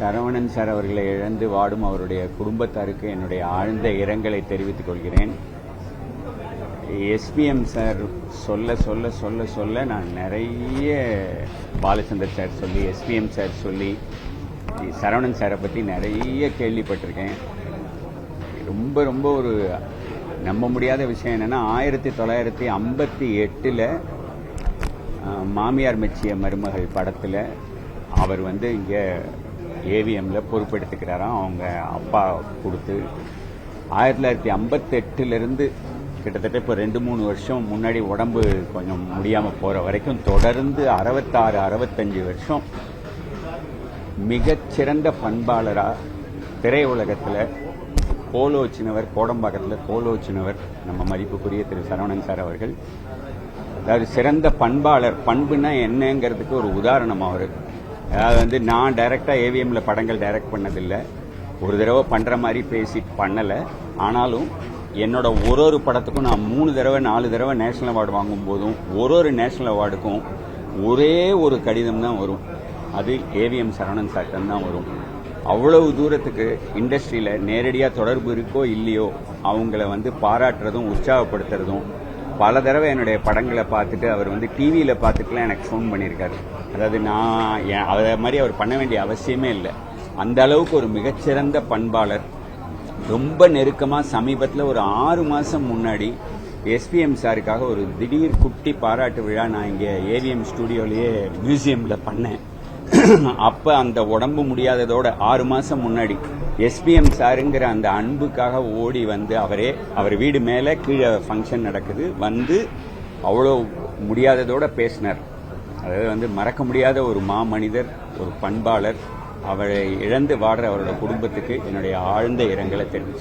Saravanan sir அவர்களை இழந்து வாடும் அவருடைய குடும்பத்தாருக்கு என்னுடைய ஆழ்ந்த இரங்கலை தெரிவித்துக் கொள்கிறேன். எஸ்பிஎம் சார் சொல்ல சொல்ல சொல்ல சொல்ல நான் நிறைய பாலச்சந்தர் சார் சொல்லி எஸ்பிஎம் சார் சொல்லி சரவணன் சாரை பற்றி நிறைய கேள்விப்பட்டிருக்கேன். ரொம்ப ரொம்ப ஒரு நம்ப முடியாத விஷயம் என்னென்னா ஆயிரத்தி தொள்ளாயிரத்தி ஐம்பத்தி எட்டில் மாமியார் மெச்சிய மருமகள் படத்தில் அவர் வந்து இங்கே ஏவிஎம்மில் பொறுப்பெடுத்துக்கிறாராம். அவங்க அப்பா கொடுத்து ஆயிரத்தி தொள்ளாயிரத்தி ஐம்பத்தெட்டுலேருந்து கிட்டத்தட்ட இப்போ ரெண்டு மூணு வருஷம் முன்னாடி உடம்பு கொஞ்சம் முடியாமல் போகிற வரைக்கும் தொடர்ந்து அறுபத்தாறு அறுபத்தஞ்சு வருஷம் மிகச்சிறந்த பண்பாளராக திரையுலகத்தில் கோலோச்சினவர் கோடம்பாக்கத்தில் கோலோச்சினவர். நம்ம மதிப்புக்குரிய திரு சரவணன் சார் அவர்கள். அதாவது சிறந்த பண்பாளர் பண்புனா என்னங்கிறதுக்கு ஒரு உதாரணம் அவர். அதாவது வந்து நான் டைரக்டாக ஏவிஎம்ல படங்கள் டைரக்ட் பண்ணதில்லை. ஒரு தடவை பண்ணுற மாதிரி பேசி பண்ணலை. ஆனாலும் என்னோட ஒரு ஒரு படத்துக்கும் நான் மூணு தடவை நாலு தடவை நேஷனல் அவார்டு வாங்கும் போதும் ஒரு ஒரு நேஷனல் அவார்டுக்கும் ஒரே ஒரு கடிதம் தான் வரும். அது ஏவிஎம் சரவணன் சட்டம் தான் வரும். அவ்வளவு தூரத்துக்கு இண்டஸ்ட்ரியில் நேரடியாக தொடர்பு இருக்கோ இல்லையோ அவங்கள வந்து பாராட்டுறதும் உற்சாகப்படுத்துறதும் பல தடவை என்னுடைய படங்களை பார்த்துட்டு அவர் வந்து டிவியில் பார்த்துட்டுலாம் எனக்கு ஃபோன் பண்ணியிருக்காரு. அதாவது நான் என் அதை மாதிரி அவர் பண்ண வேண்டிய அவசியமே இல்லை. அந்த அளவுக்கு ஒரு மிகச்சிறந்த பண்பாளர். ரொம்ப நெருக்கமாக சமீபத்தில் ஒரு ஆறு மாதம் முன்னாடி எஸ்பிஎம் சாருக்காக ஒரு திடீர் குட்டி பாராட்டு விழா நான் இங்கே ஏவிஎம் ஸ்டூடியோலேயே மியூசியமில் பண்ணேன். அப்போ அந்த உடம்பு முடியாததோட ஆறு மாதம் முன்னாடி எஸ்பிஎம் சாருங்கிற அந்த அன்புக்காக ஓடி வந்து அவரே அவர் வீடு மேலே கீழே ஃபங்க்ஷன் நடக்குது. வந்து அவ்வளோ முடியாததோட பேசினார். அதாவது வந்து மறக்க முடியாத ஒரு மாமனிதர் ஒரு பண்பாளர். அவரை இழந்து வாடுற அவரோட குடும்பத்துக்கு என்னுடைய ஆழ்ந்த இரங்கலை தெரிவிச்சு